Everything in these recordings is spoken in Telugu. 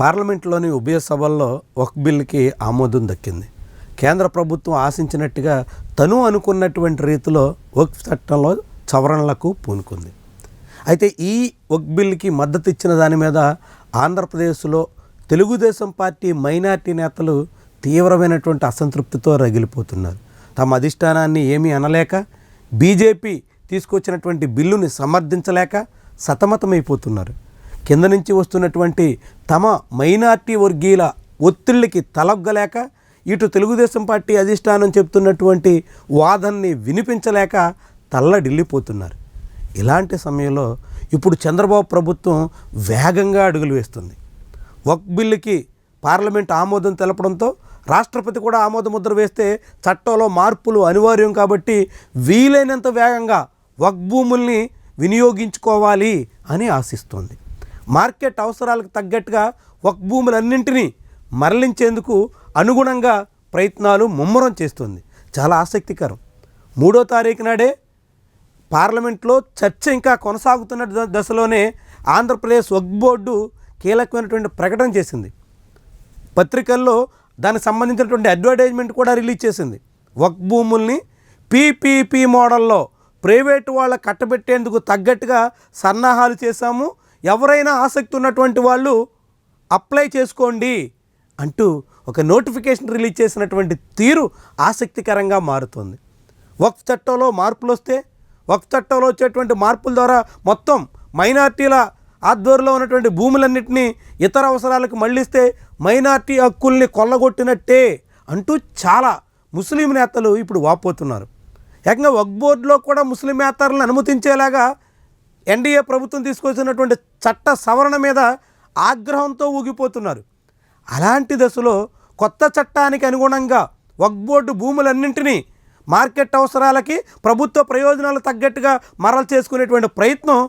పార్లమెంట్లోని ఉభయ సభల్లో ఒక బిల్లుకి ఆమోదం దక్కింది. కేంద్ర ప్రభుత్వం ఆశించినట్టుగా తను అనుకున్నటువంటి రీతిలో వక్ చట్టంలో సవరణలకు పూనుకుంది. అయితే ఈ వక్ బిల్లుకి మద్దతు ఇచ్చిన దాని మీద ఆంధ్రప్రదేశ్లో తెలుగుదేశం పార్టీ మైనార్టీ నేతలు తీవ్రమైనటువంటి అసంతృప్తితో రగిలిపోతున్నారు. తమ అధిష్టానాన్ని ఏమీ అనలేక బీజేపీ తీసుకొచ్చినటువంటి బిల్లుని సమర్థించలేక సతమతమైపోతున్నారు. కింద నుంచి వస్తున్నటువంటి తమ మైనార్టీ వర్గీయుల ఒత్తిళ్ళకి తలొగ్గలేక ఇటు తెలుగుదేశం పార్టీ అధిష్టానం చెప్తున్నటువంటి వాదనని వినిపించలేక తల్లడిల్లిపోతున్నారు. ఇలాంటి సమయంలో ఇప్పుడు చంద్రబాబు ప్రభుత్వం వేగంగా అడుగులు వేస్తుంది. వక్ బిల్లుకి పార్లమెంట్ ఆమోదం తెలపడంతో రాష్ట్రపతి కూడా ఆమోద ముద్ర వేస్తే చట్టంలో మార్పులు అనివార్యం కాబట్టి వీలైనంత వేగంగా వక్ భూముల్ని వినియోగించుకోవాలి అని ఆశిస్తోంది. మార్కెట్ అవసరాలకు తగ్గట్టుగా వక్ భూములన్నింటినీ మరలించేందుకు అనుగుణంగా ప్రయత్నాలు ముమ్మరం చేస్తుంది. చాలా ఆసక్తికరం. మూడో తారీఖు నాడే పార్లమెంట్లో చర్చ ఇంకా కొనసాగుతున్న ద- దశలోనే ఆంధ్రప్రదేశ్ వక్ బోర్డు కీలకమైనటువంటి ప్రకటన చేసింది. పత్రికల్లో దానికి సంబంధించినటువంటి అడ్వర్టైజ్మెంట్ కూడా రిలీజ్ చేసింది. వక్ భూముల్ని పీపీపీ మోడల్లో ప్రైవేటు వాళ్ళ కట్టబెట్టేందుకు తగ్గట్టుగా సన్నాహాలు చేశాము. ఎవరైనా ఆసక్తి ఉన్నటువంటి వాళ్ళు అప్లై చేసుకోండి అంటూ ఒక నోటిఫికేషన్ రిలీజ్ చేసినటువంటి తీరు ఆసక్తికరంగా మారుతుంది. వక్ఫ్ చట్టంలో మార్పులు వస్తే వక్ఫ్ చట్టంలో వచ్చేటువంటి మార్పుల ద్వారా మొత్తం మైనార్టీల ఆధ్వర్యంలో ఉన్నటువంటి భూములన్నింటినీ ఇతర అవసరాలకు మళ్ళిస్తే మైనార్టీ హక్కుల్ని కొల్లగొట్టినట్టే అంటూ చాలా ముస్లిం నేతలు ఇప్పుడు వాపోతున్నారు. ఏకంగా వక్ బోర్డులో కూడా ముస్లిం నేతలను అనుమతించేలాగా ఎన్డీఏ ప్రభుత్వం తీసుకొచ్చినటువంటి చట్ట సవరణ మీద ఆగ్రహంతో ఊగిపోతున్నారు. అలాంటి దశలో కొత్త చట్టానికి అనుగుణంగా వక్ బోర్డు భూములన్నింటినీ మార్కెట్ అవసరాలకి ప్రభుత్వ ప్రయోజనాలు తగ్గట్టుగా మరలు చేసుకునేటువంటి ప్రయత్నం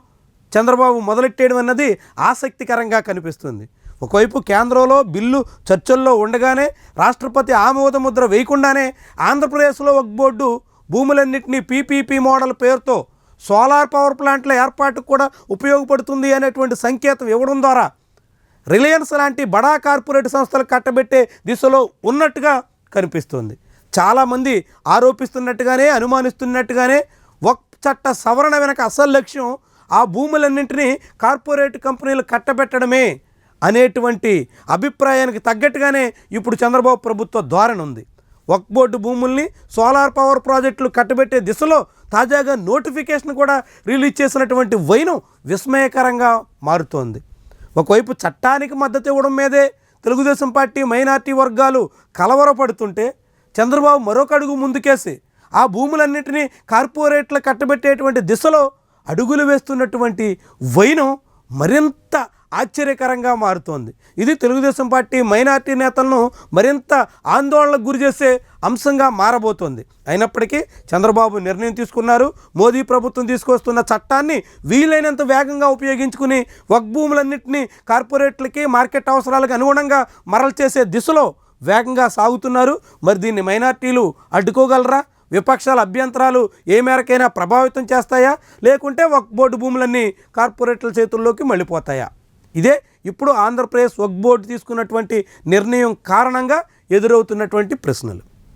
చంద్రబాబు మొదలెట్టేయడం అన్నది ఆసక్తికరంగా కనిపిస్తుంది. ఒకవైపు కేంద్రంలో బిల్లు చర్చల్లో ఉండగానే రాష్ట్రపతి ఆమోద ముద్ర వేయకుండానే ఆంధ్రప్రదేశ్లో ఒక బోర్డు భూములన్నింటినీ పీపీపీ మోడల్ పేరుతో సోలార్ పవర్ ప్లాంట్ల ఏర్పాటుకు కూడా ఉపయోగపడుతుంది అనేటువంటి సంకేతం ఇవ్వడం ద్వారా రిలయన్స్ లాంటి బడా కార్పొరేట్ సంస్థలు కట్టబెట్టే దిశలో ఉన్నట్టుగా కనిపిస్తుంది. చాలామంది ఆరోపిస్తున్నట్టుగానే అనుమానిస్తున్నట్టుగానే వక్ చట్ట సవరణ వెనక అసలు లక్ష్యం ఆ భూములన్నింటినీ కార్పొరేట్ కంపెనీలు కట్టబెట్టడమే అనేటువంటి అభిప్రాయానికి తగ్గట్టుగానే ఇప్పుడు చంద్రబాబు ప్రభుత్వ ధోరణి ఉంది. వక్ బోర్డు భూముల్ని సోలార్ పవర్ ప్రాజెక్టులు కట్టబెట్టే దిశలో తాజాగా నోటిఫికేషన్ కూడా రిలీజ్ చేసినటువంటి వైనం విస్మయకరంగా మారుతోంది. ఒకవైపు చట్టానికి మద్దతు ఇవ్వడం మీదే తెలుగుదేశం పార్టీ మైనార్టీ వర్గాలు కలవరపడుతుంటే చంద్రబాబు మరొక అడుగు ముందుకేసి ఆ భూములన్నింటినీ కార్పొరేట్లు కట్టబెట్టేటువంటి దిశలో అడుగులు వేస్తున్నటువంటి వైనం మరింత ఆశ్చర్యకరంగా మారుతోంది. ఇది తెలుగుదేశం పార్టీ మైనార్టీ నేతలను మరింత ఆందోళనకు గురి చేసే అంశంగా మారబోతోంది. అయినప్పటికీ చంద్రబాబు నిర్ణయం తీసుకున్నారు. మోదీ ప్రభుత్వం తీసుకొస్తున్న చట్టాన్ని వీలైనంత వేగంగా ఉపయోగించుకుని వక్భూములన్నింటినీ కార్పొరేట్లకి మార్కెట్ అవసరాలకు అనుగుణంగా మరల చేసే దిశలో వేగంగా సాగుతున్నారు. మరి దీన్ని మైనార్టీలు అడ్డుకోగలరా? విపక్షాల అభ్యంతరాలు ఏ మేరకైనా ప్రభావితం చేస్తాయా? లేకుంటే వక్ బోర్డు భూములన్నీ కార్పొరేట్ల చేతుల్లోకి మళ్ళీపోతాయా? ఇదే ఇప్పుడు ఆంధ్రప్రదేశ్ వక్ బోర్డు తీసుకున్నటువంటి నిర్ణయం కారణంగా ఎదురవుతున్నటువంటి ప్రశ్నలు.